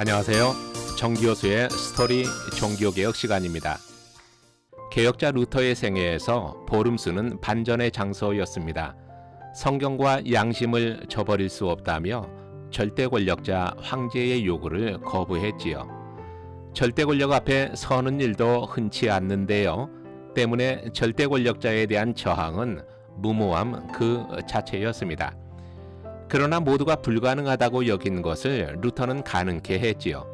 안녕하세요. 정기호수의 스토리 종교개혁 시간입니다. 개혁자 루터의 생애에서 보름수는 반전의 장소였습니다. 성경과 양심을 저버릴 수 없다며 절대 권력자 황제의 요구를 거부했지요. 절대 권력 앞에 서는 일도 흔치 않는데요. 때문에 절대 권력자에 대한 저항은 무모함 그 자체였습니다. 그러나 모두가 불가능하다고 여긴 것을 루터는 가능케 했지요.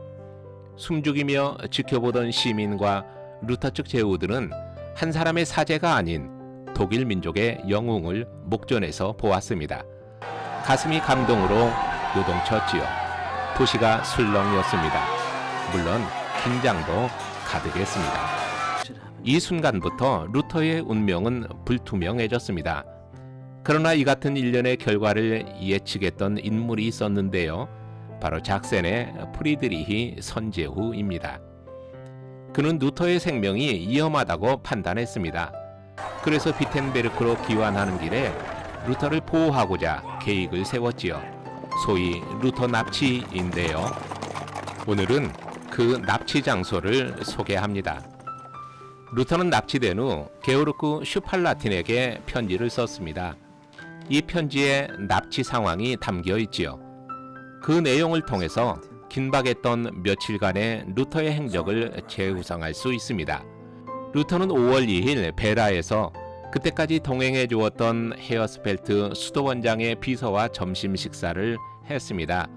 숨죽이며 지켜보던 시민과 루터 측 제후들은 한 사람의 사제가 아닌 독일 민족의 영웅을 목전에서 보았습니다. 가슴이 감동으로 요동쳤지요. 도시가 술렁이었습니다. 물론 긴장도 가득했습니다. 이 순간부터 루터의 운명은 불투명해졌습니다. 그러나 이 같은 일련의 결과를 예측했던 인물이 있었는데요. 바로 작센의 프리드리히 선제후입니다. 그는 루터의 생명이 위험하다고 판단했습니다. 그래서 비텐베르크로 귀환하는 길에 루터를 보호하고자 계획을 세웠지요. 소위 루터 납치인데요. 오늘은 그 납치 장소를 소개합니다. 루터는 납치된 후 게오르크 슈팔라틴에게 편지를 썼습니다. 이 편지에 납치 상황이 담겨 있지요. 그 내용을 통해서 긴박했던 며칠간의 루터의 행적을 재구성할 수 있습니다. 루터는 5월 2일 베라에서 그때까지 동행해 주었던 헤어스펠트 수도원장의 비서와 점심 식사를 했습니다.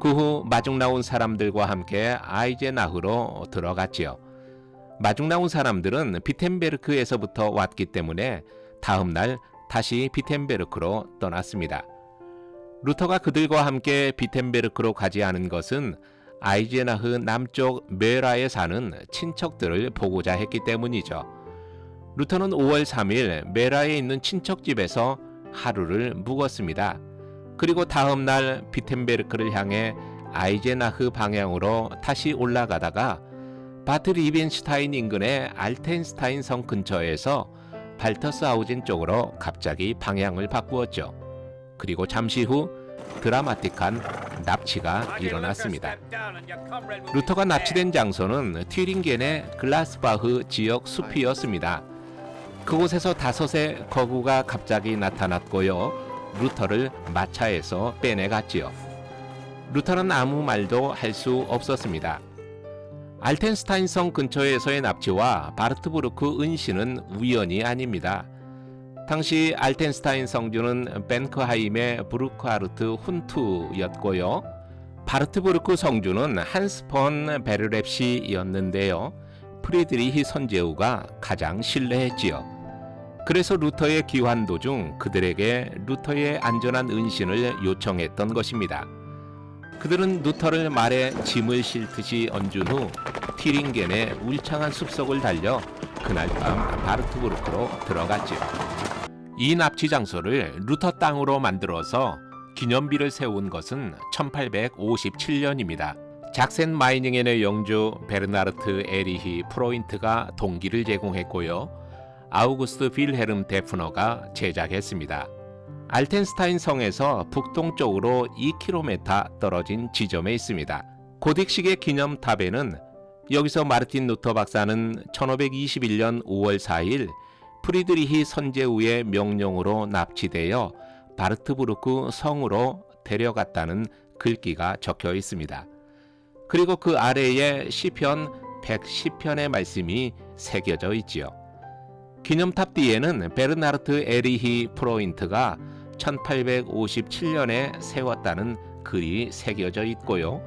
그 후 마중 나온 사람들과 함께 아이제나흐로 들어갔지요. 마중 나온 사람들은 비텐베르크에서부터 왔기 때문에 다음 날 다시 비텐베르크로 떠났습니다. 루터가 그들과 함께 비텐베르크로 가지 않은 것은 아이제나흐 남쪽 메라에 사는 친척들을 보고자 했기 때문이죠. 루터는 5월 3일 메라에 있는 친척집에서 하루를 묵었습니다. 그리고 다음 날 비텐베르크를 향해 아이제나흐 방향으로 다시 올라가다가 바트 리벤슈타인 인근의 알텐스타인 성 근처에서 발터스하우젠 쪽으로 갑자기 방향을 바꾸었죠. 그리고 잠시 후 드라마틱한 납치가 일어났습니다. 루터가 납치된 장소는 튀링겐의 글라스바흐 지역 숲이었습니다. 그곳에서 다섯의 거구가 갑자기 나타났고요. 루터를 마차에서 빼내갔지요. 루터는 아무 말도 할 수 없었습니다. 알텐스타인성 근처에서의 납치와 바르트부르크 은신은 우연이 아닙니다. 당시 알텐스타인 성주는 벤크하임의 브루크하르트 훈투였고요. 바르트부르크 성주는 한스 폰 베르랩시였는데요. 프리드리히 선제우가 가장 신뢰했지요. 그래서 루터의 귀환 도중 그들에게 루터의 안전한 은신을 요청했던 것입니다. 그들은 루터를 말에 짐을 싣듯이 얹은 후 티링겐의 울창한 숲속을 달려 그날 밤 바르트부르크로 들어갔지요. 이 납치 장소를 루터 땅으로 만들어서 기념비를 세운 것은 1857년입니다. 작센 마이닝엔의 영주 베르나르트 에리히 프로인트가 동기를 제공했고요. 아우구스트 필헤름 데프너가 제작했습니다. 알텐스타인 성에서 북동쪽으로 2km 떨어진 지점에 있습니다. 고딕식의 기념탑에는 여기서 마르틴 루터 박사는 1521년 5월 4일 프리드리히 선제우의 명령으로 납치되어 바르트부르크 성으로 데려갔다는 글귀가 적혀 있습니다. 그리고 그 아래에 시편 110편의 말씀이 새겨져 있지요. 기념탑 뒤에는 베르나르트 에리히 프로인트가 1857년에 세웠다는 글이 새겨져 있고요.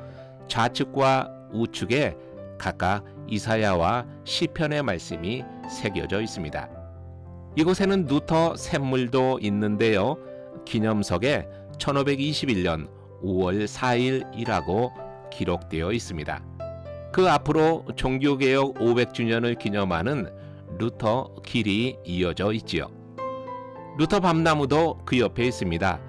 좌측과 우측에 각각 이사야와 시편의 말씀이 새겨져 있습니다. 이곳에는 루터 샘물도 있는데요. 기념석에 1521년 5월 4일이라고 기록되어 있습니다. 그 앞으로 종교개혁 500주년을 기념하는 루터 길이 이어져 있지요. 루터 밤나무도 그 옆에 있습니다.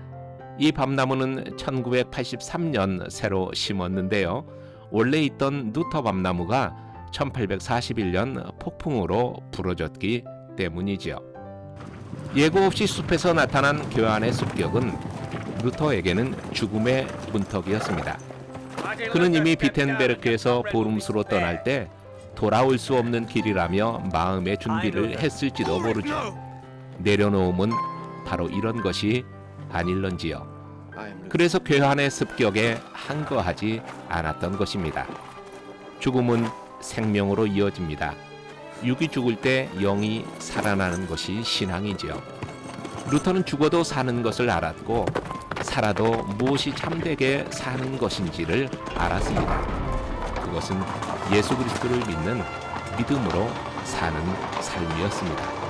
이 밤나무는 1983년 새로 심었는데요. 원래 있던 루터 밤나무가 1841년 폭풍으로 부러졌기 때문이지요. 예고 없이 숲에서 나타난 교환의 습격은 루터에게는 죽음의 문턱이었습니다. 그는 이미 비텐베르크에서 보름수로 떠날 때 돌아올 수 없는 길이라며 마음의 준비를 했을지도 모르죠. 내려놓음은 바로 이런 것이 아닐런지요. 그래서 괴한의 습격에 항거하지 않았던 것입니다. 죽음은 생명으로 이어집니다. 육이 죽을 때 영이 살아나는 것이 신앙이지요. 루터는 죽어도 사는 것을 알았고 살아도 무엇이 참되게 사는 것인지를 알았습니다. 그것은 예수 그리스도를 믿는 믿음으로 사는 삶이었습니다.